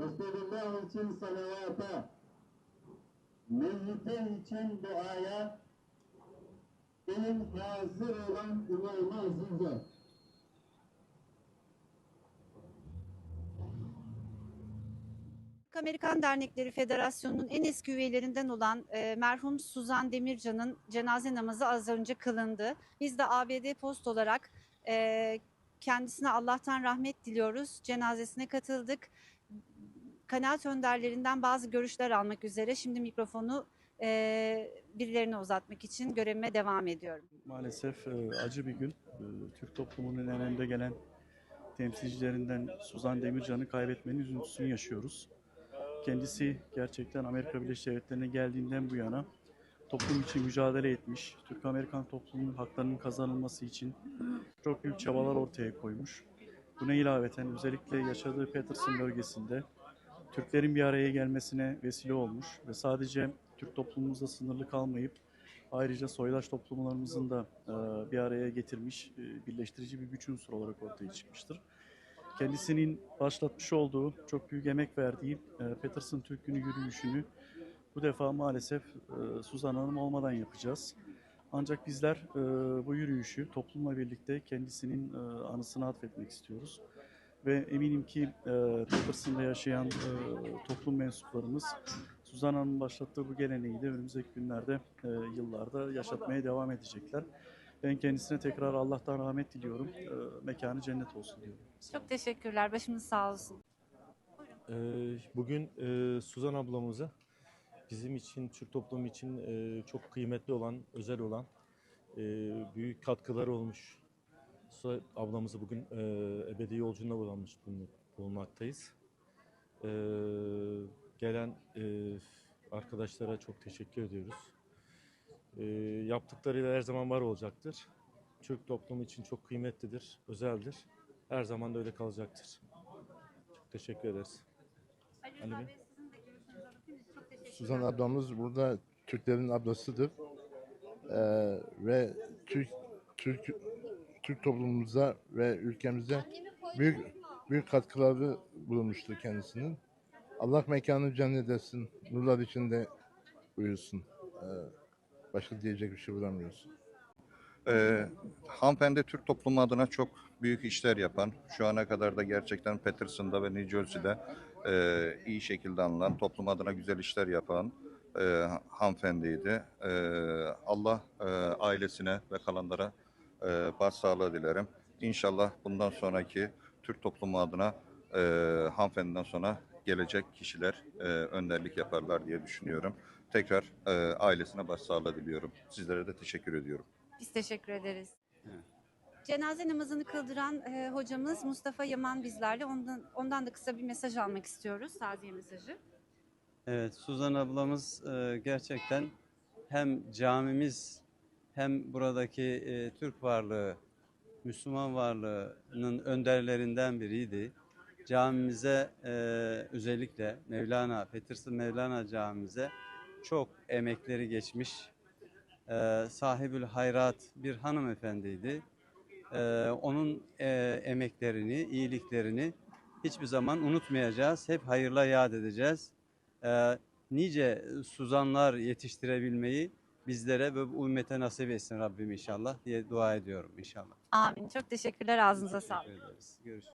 Resulullah için salavata, meyyite için duaya, benim hazır olan İmam-ı Aziz'e, Amerikan Dernekleri Federasyonu'nun en eski üyelerinden olan e, merhum Suzan Demircan'ın cenaze namazı az önce kılındı. Biz de ABD Post olarak e, kendisine Allah'tan rahmet diliyoruz. Cenazesine katıldık. Kanaat önderlerinden bazı görüşler almak üzere şimdi mikrofonu e, birilerine uzatmak için görevime devam ediyorum. Maalesef e, acı bir gün. E, Türk toplumunun en önde gelen temsilcilerinden Suzan Demircan'ı kaybetmenin üzüntüsünü yaşıyoruz. Kendisi gerçekten Amerika Birleşik Devletleri'ne geldiğinden bu yana toplum için mücadele etmiş. Türk-Amerikan toplumunun haklarının kazanılması için çok büyük çabalar ortaya koymuş. Buna ilaveten özellikle yaşadığı Peterson bölgesinde Türklerin bir araya gelmesine vesile olmuş ve sadece Türk toplumumuzda sınırlı kalmayıp ayrıca soydaş toplumlarımızın da e, bir araya getirmiş, e, birleştirici bir güç unsuru olarak ortaya çıkmıştır. Kendisinin başlatmış olduğu, çok büyük emek verdiği e, Peterson Türk Günü yürüyüşünü bu defa maalesef e, Suzan Hanım olmadan yapacağız. Ancak bizler e, bu yürüyüşü toplumla birlikte kendisinin e, anısına atfetmek istiyoruz. Ve eminim ki e, Peterson'da yaşayan e, toplum mensuplarımız Suzan Hanım'ın başlattığı bu geleneği de önümüzdeki günlerde, e, yıllarda yaşatmaya devam edecekler. Ben kendisine tekrar Allah'tan rahmet diliyorum. E, mekanı cennet olsun diyorum. Çok teşekkürler. Başınız sağ olsun. Ee, Bugün e, Suzan ablamıza bizim için, Türk toplumu için e, çok kıymetli olan, özel olan, e, büyük katkıları olmuş. Suzan ablamızı bugün e, ebedi yolculuğuna uğramış bulun- bulunmaktayız. E, Gelen e, arkadaşlara çok teşekkür ediyoruz. E, Yaptıklarıyla her zaman var olacaktır. Türk toplumu için çok kıymetlidir, özeldir. Her zaman da öyle kalacaktır. Çok teşekkür ederiz. Ali Bey. Suzan ablamız burada Türklerin ablasıdır. Ee, ve Türk Türk Türk toplumumuza ve ülkemize büyük büyük katkıları bulunmuştur kendisinin. Allah mekanı cennet etsin, nurlar içinde uyusun. Ee, başka diyecek bir şey bulamıyoruz. Ee, hanımefendi Türk toplumu adına çok büyük işler yapan, şu ana kadar da gerçekten Peterson'da ve New Jersey'de e, iyi şekilde anılan, toplum adına güzel işler yapan e, hanımefendiydi. E, Allah e, ailesine ve kalanlara e, başsağlığı dilerim. İnşallah bundan sonraki Türk toplumu adına e, hanımefendiden sonra gelecek kişiler e, önderlik yaparlar diye düşünüyorum. Tekrar e, ailesine başsağlığı diliyorum. Sizlere de teşekkür ediyorum. Biz teşekkür ederiz. Cenaze namazını kıldıran e, hocamız Mustafa Yaman bizlerle. Ondan, ondan da kısa bir mesaj almak istiyoruz. Taziye mesajı. Evet, Suzan ablamız e, gerçekten hem camimiz hem buradaki e, Türk varlığı, Müslüman varlığının önderlerinden biriydi. Camimize e, özellikle Mevlana, Peterson Mevlana camimize çok emekleri geçmiş. E, sahibül hayrat bir hanımefendiydi. E, onun e, emeklerini, iyiliklerini hiçbir zaman unutmayacağız. Hep hayırla yad edeceğiz e, nice suzanlar yetiştirebilmeyi bizlere ve bu ümmete nasip etsin Rabbim inşallah diye dua ediyorum inşallah. Amin. Çok teşekkürler. Ağzınıza sağlık. Teşekkür ederiz. Görüşürüz.